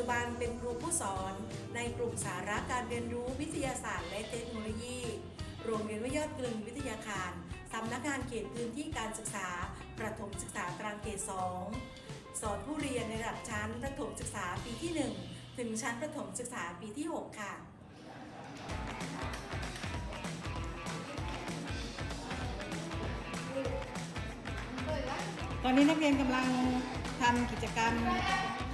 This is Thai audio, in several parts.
จจุบันเป็นครูผู้สอนในกลุ่มสาระการเรียนรู้วิทยาศาสตร์และเทคโนโลยี โรงเรียนวิทยากลึงวิทยาคารสำนักงานเขตพื้นที่การศึกษา ประถมศึกษาตรังเกต2สอนผู้เรียนในระดับชั้นประถมศึกษาปีที่ 1 ถึงชั้นประถมศึกษาปีที่ 6 ค่ะตอนนี้นักเรียนกำลังทำกิจกรรม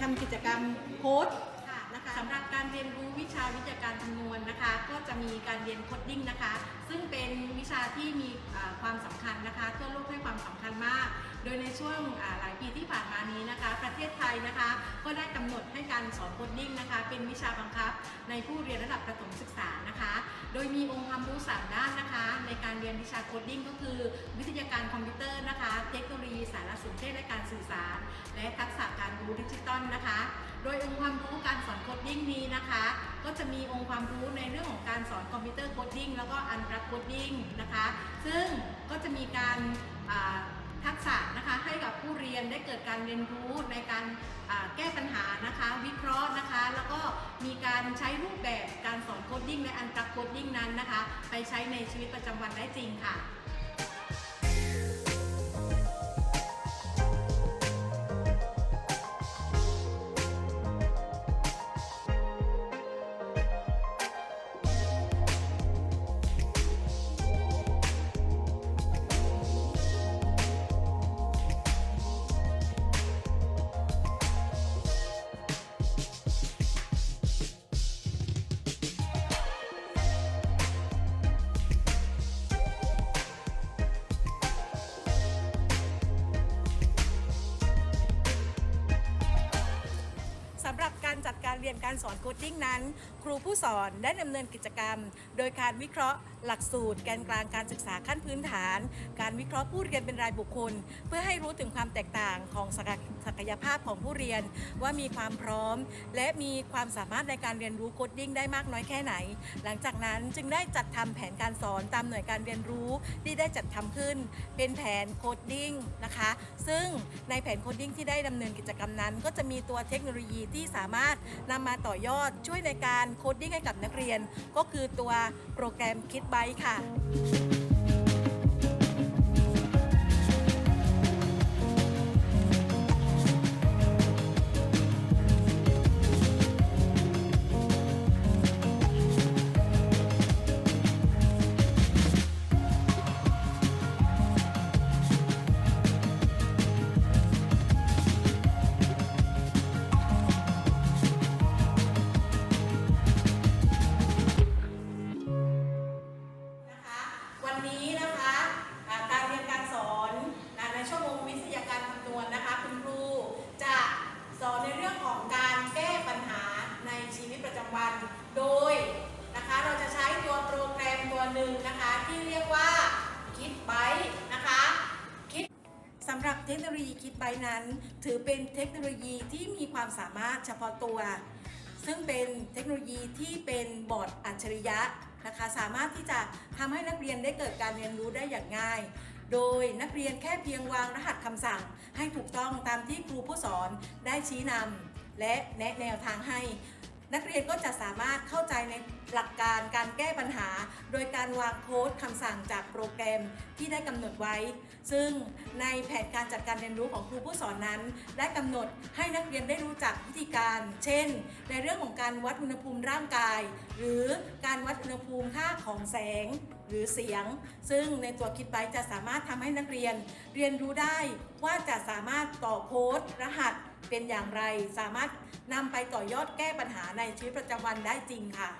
ทำกิจกรรมโค้ดค่ะนะคะสำหรับการเรียนรู้วิชาวิทยาการคำนวณนะคะ ก็จะมีการเรียนโคดดิ้งนะคะ ซึ่งเป็นวิชาที่มีอ่าความสำคัญนะคะทั่วโลกให้ความสำคัญมาก โดยในช่วงหลายปีที่ผ่านมานี้นะคะ ประเทศไทยนะคะ ก็ได้กำหนดให้การสอนโคดดิ้งนะคะ เป็นวิชาบังคับในผู้เรียนระดับประถมศึกษานะคะ โดยมีองค์ความรู้สามด้านนะคะ ในการเรียนวิชาโคดดิ้งก็คือ วิทยาการคอมพิวเตอร์นะคะ เทคโนโลยีสารสนเทศและการสื่อสาร และทักษะการรู้ดิจิตอลนะคะ โดยองค์ความรู้การสอนโคดดิ้งนี้นะคะ ก็จะมีองค์ความรู้ในเรื่องของการสอนคอมพิวเตอร์โคดดิ้งแล้วก็อันรักโคดดิ้งนะคะ ซึ่งก็จะมีการ ทักษะนะคะให้กับผู้เรียนได้เกิดการเรียนรู้ในการแก้ปัญหานะคะวิเคราะห์นะคะ แล้วก็มีการใช้รูปแบบการสอนโคดดิ้งและอันตรักโคดดิ้งนั้นนะคะ ไปใช้ในชีวิตประจำวันได้จริงค่ะ การเรียนการสอนโคดดิ้งนั้น ครูผู้สอนได้ดำเนินกิจกรรม โดยการวิเคราะห์หลักสูตรแกนกลางการศึกษาขั้นพื้นฐาน การวิเคราะห์ผู้เรียนเป็นรายบุคคล เพื่อให้รู้ถึงความแตกต่างของศักยศักยภาพของผู้เรียน ว่ามีความพร้อม และมีความสามารถในการเรียนรู้โคดดิ้งได้มากน้อยแค่ไหน หลังจากนั้นจึงได้จัดทำแผนการสอนตามหน่วยการเรียนรู้ที่ได้จัดทำขึ้น เป็นแผนโคดดิ้งนะคะ ซึ่งในแผนโคดดิ้งที่ได้ดำเนินกิจกรรมนั้น ก็จะมีตัวเทคโนโลยีที่สามารถนำมาต่อยอดช่วยในการโคดดิ้งให้กับนักเรียน ก็คือตัวโปรแกรมคิดไบค่ะ ประจำวัน โดยนะคะเราจะใช้ตัวโปรแกรมตัวหนึ่งนะคะที่เรียกว่าคิดไบนะคะคิดสำหรับเทคโนโลยีคิดไบนั้น ถือเป็นเทคโนโลยีที่มีความสามารถเฉพาะตัว ซึ่งเป็นเทคโนโลยีที่เป็นบอร์ดอัจฉริยะนะคะสามารถที่จะทำให้นักเรียนได้เกิดการเรียนรู้ได้อย่างง่าย โดยนักเรียนแค่เพียงวางรหัสคำสั่ง ให้ถูกต้องตามที่ครูผู้สอนได้ชี้นำและแนะแนวทางให้ นักเรียนก็จะสามารถเข้าใจในหลักการการแก้ปัญหา โดยการวางโค้ดคำสั่งจากโปรแกรมที่ได้กำหนดไว้ ซึ่งในแผนการจัดการเรียนรู้ของครูผู้สอนนั้น ได้กำหนดให้นักเรียนได้รู้จักวิธีการ เช่น ในเรื่องของการวัดอุณหภูมิร่างกาย หรือการวัดอุณหภูมิค่าของแสงหรือเสียง ซึ่งในตัวคิดไบจะสามารถทำให้นักเรียน เรียนรู้ได้ว่าจะสามารถต่อโค้ดรหัส เป็นอย่างไร สามารถนำไปต่อยอดแก้ปัญหาในชีวิตประจำวันได้จริงค่ะ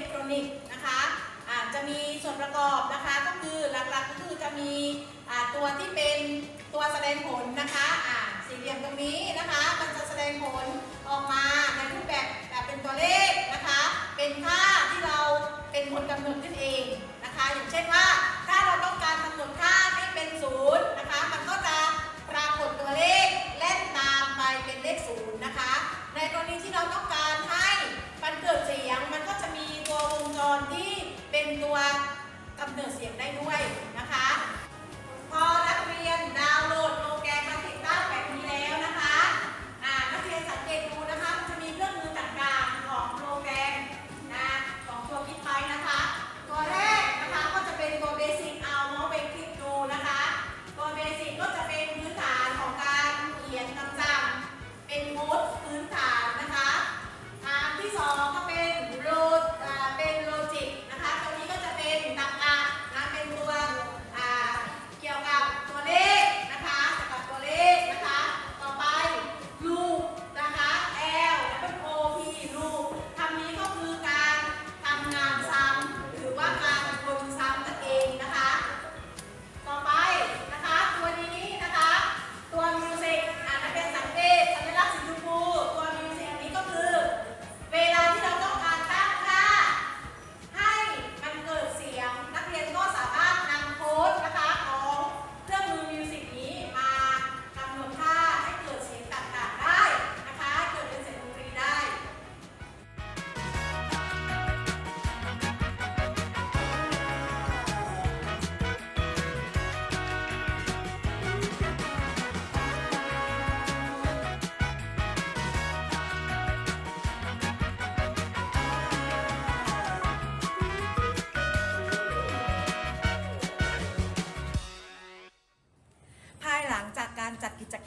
ล็กทรอนิกส์นะคะอาจะมีส่วนประกอบนะคะก็คือหลักๆก็คือจะมีตัวที่เป็นตัวแสดงผลนะคะสี่เหลี่ยมตรงนี้นะคะมันจะแสดงผลออกมาในรูปแบบแบบเป็นตัวเลข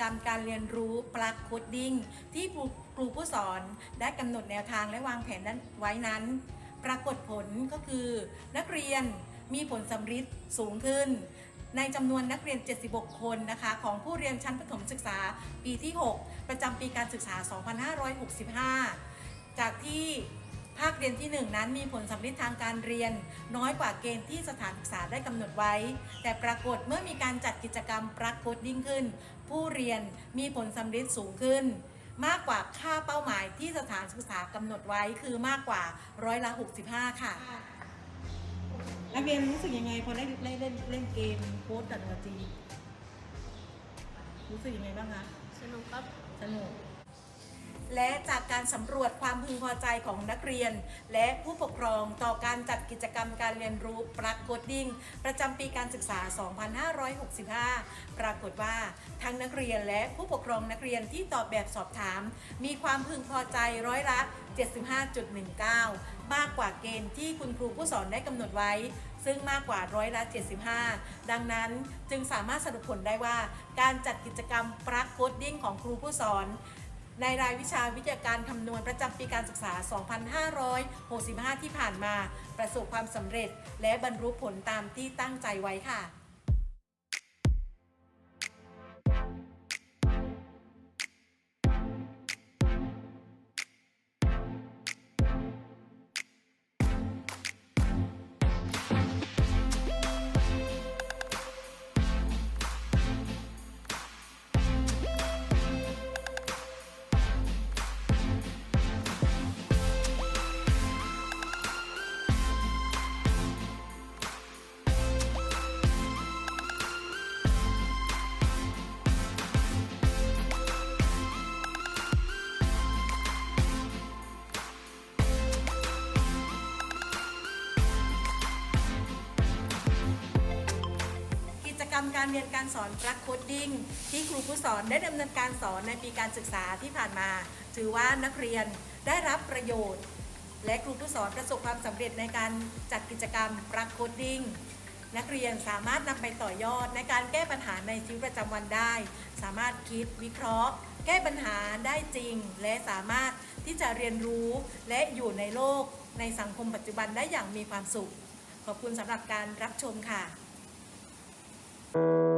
รรมการเรียนรู้ปลักโคดดิ้งที่ครูผู้สอนได้กำหนดแนวทางและวางแผนนั้นไว้นั้น ปรากฏผลก็คือ นักเรียนมีผลสำฤทธิ์สูงขึ้น ในจำนวนนักเรียน 76 คนนะคะ ของผู้เรียนชั้นประถมศึกษาปีที่ 6 ประจำปีการศึกษา 2565 จากที่ ภาคเรียนที่ 1 นั้นมีผลสำลิดทางการเรียน น้อยกว่าเกณฑ์ที่สถานศึกษาได้กำหนดไว้ แต่ปรากฏเมื่อมีการจัดกิจกรรมปรักโคดดิ้งขึ้น ผู้เรียนมีผลสำลิดสูงขึ้น มากกว่าค่าเป้าหมายที่สถานศึกษากำหนดไว้คือมากกว่าร้อยละ 65 ค่ะ นักเรียนรู้สึกยังไงพอได้ได้เล่นเล่นเกมโค้ดกับตัวจีรู้สึกยังไงบ้างคะสนุกครับสนุก และจากการสำรวจความพึงพอใจของนักเรียน และผู้ปกครองต่อการจัดกิจกรรมการเรียนรู้ปรักโคดดิ้งประจำปีการศึกษา 2565 ปรากฏว่าทั้งนักเรียนและผู้ปกครองนักเรียนที่ตอบแบบสอบถาม มีความพึงพอใจร้อยละ 75.19 มากกว่าเกณฑ์ที่คุณครูผู้สอนได้กำหนดไว้ ซึ่งมากกว่าร้อยละ 75 ดังนั้นจึงสามารถสรุปผลได้ว่า การจัดกิจกรรมปรักโคดดิ้งของครูผู้สอน ในรายวิชาวิทยาการคำนวณประจำปีการศึกษา 2565 ที่ผ่านมา ประสบความสำเร็จและบรรลุผลตามที่ตั้งใจไว้ค่ะ การเรียนการสอนปลักโคดดิ้งที่ครูผู้สอนได้ดำเนินการสอนในปีการศึกษาที่ผ่านมา ถือว่านักเรียนได้รับประโยชน์ และครูผู้สอนประสบความสำเร็จในการจัดกิจกรรมปลักโคดดิ้งนักเรียนสามารถนำไปต่อยอดในการแก้ปัญหาในชีวิตประจำวันได้ สามารถคิดวิเคราะห์ แก้ปัญหาได้จริง และสามารถที่จะเรียนรู้และอยู่ในโลกในสังคมปัจจุบันได้อย่างมีความสุข ขอบคุณสำหรับการรับชมค่ะ Thank you.